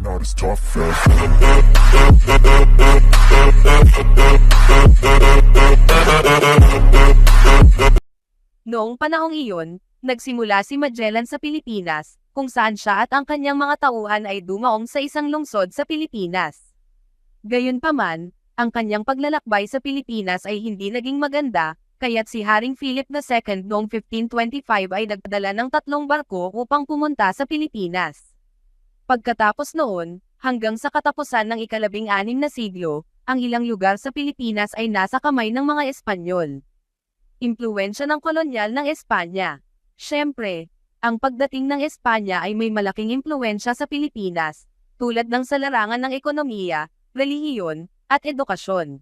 not as tough as Noong panahong iyon, nagsimula si Magellan sa Pilipinas, kung saan siya at ang kanyang mga tauhan ay dumaong sa isang lungsod sa Pilipinas. Gayunpaman, ang kanyang paglalakbay sa Pilipinas ay hindi naging maganda, kaya't si Haring Philip II noong 1525 ay nagdala ng tatlong barko upang pumunta sa Pilipinas. Pagkatapos noon, hanggang sa katapusan ng ikalabing anim na siglo, ang ilang lugar sa Pilipinas ay nasa kamay ng mga Espanyol impluensya ng kolonyal ng Espanya. Siyempre, ang pagdating ng Espanya ay may malaking impluensya sa Pilipinas, tulad ng sa larangan ng ekonomiya, relihiyon, at edukasyon.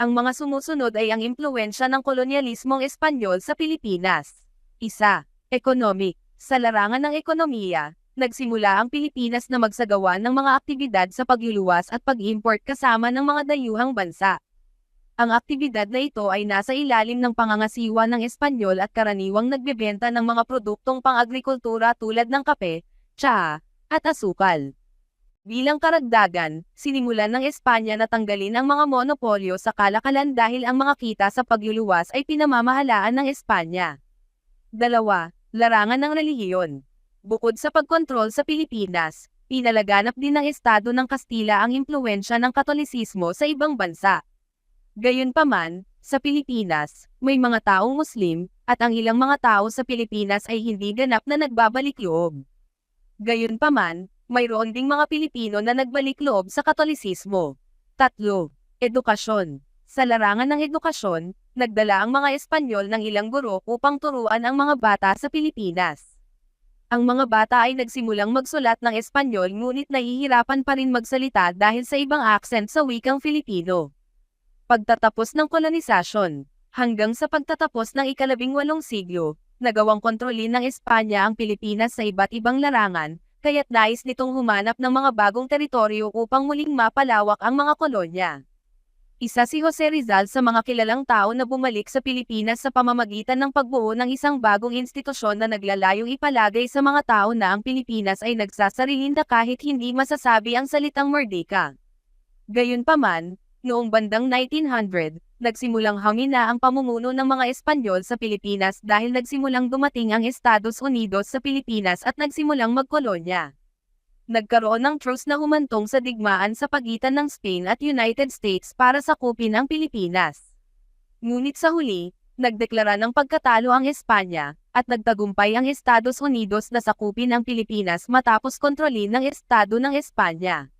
Ang mga sumusunod ay ang impluensya ng kolonyalismong Espanyol sa Pilipinas. Isa, Economic. Sa larangan ng ekonomiya, nagsimula ang Pilipinas na magsagawa ng mga aktibidad sa pagluluwas at pag-import kasama ng mga dayuhang bansa. Ang aktibidad na ito ay nasa ilalim ng pangangasiwa ng Espanyol at karaniwang nagbebenta ng mga produktong pang-agrikultura tulad ng kape, tsaa, at asukal. Bilang karagdagan, sinimulan ng Espanya na tanggalin ang mga monopolyo sa kalakalan dahil ang mga kita sa pagluluwas ay pinamamahalaan ng Espanya. Dalawa, larangan ng relihiyon. Bukod sa pagkontrol sa Pilipinas, pinalaganap din ng Estado ng Kastila ang impluensya ng Katolisismo sa ibang bansa. Gayunpaman, sa Pilipinas, may mga taong Muslim, at ang ilang mga tao sa Pilipinas ay hindi ganap na nagbabalik loob. Gayunpaman, mayroon ding mga Pilipino na nagbalik loob sa Katolisismo. Tatlo, edukasyon. Sa larangan ng edukasyon, nagdala ang mga Espanyol ng ilang guro upang turuan ang mga bata sa Pilipinas. Ang mga bata ay nagsimulang magsulat ng Espanyol ngunit nahihirapan pa rin magsalita dahil sa ibang accent sa wikang Filipino pagtatapos ng kolonisasyon, hanggang sa pagtatapos ng ikalabing walong siglo, nagawang kontrolin ng Espanya ang Pilipinas sa iba't ibang larangan, kaya't nais nitong humanap ng mga bagong teritoryo upang muling mapalawak ang mga kolonya. Isa si Jose Rizal sa mga kilalang tao na bumalik sa Pilipinas sa pamamagitan ng pagbuo ng isang bagong institusyon na naglalayong ipalagay sa mga tao na ang Pilipinas ay nagsasarilinda kahit hindi masasabi ang salitang Merdeka. Gayunpaman, Noong bandang 1900, nagsimulang hangina ang pamumuno ng mga Espanyol sa Pilipinas dahil nagsimulang dumating ang Estados Unidos sa Pilipinas at nagsimulang magkolonya. Nagkaroon ng truce na humantong sa digmaan sa pagitan ng Spain at United States para sakupin ang Pilipinas. Ngunit sa huli, nagdeklara ng pagkatalo ang Espanya, at nagtagumpay ang Estados Unidos na sakupin ang Pilipinas matapos kontrolin ng Estado ng Espanya.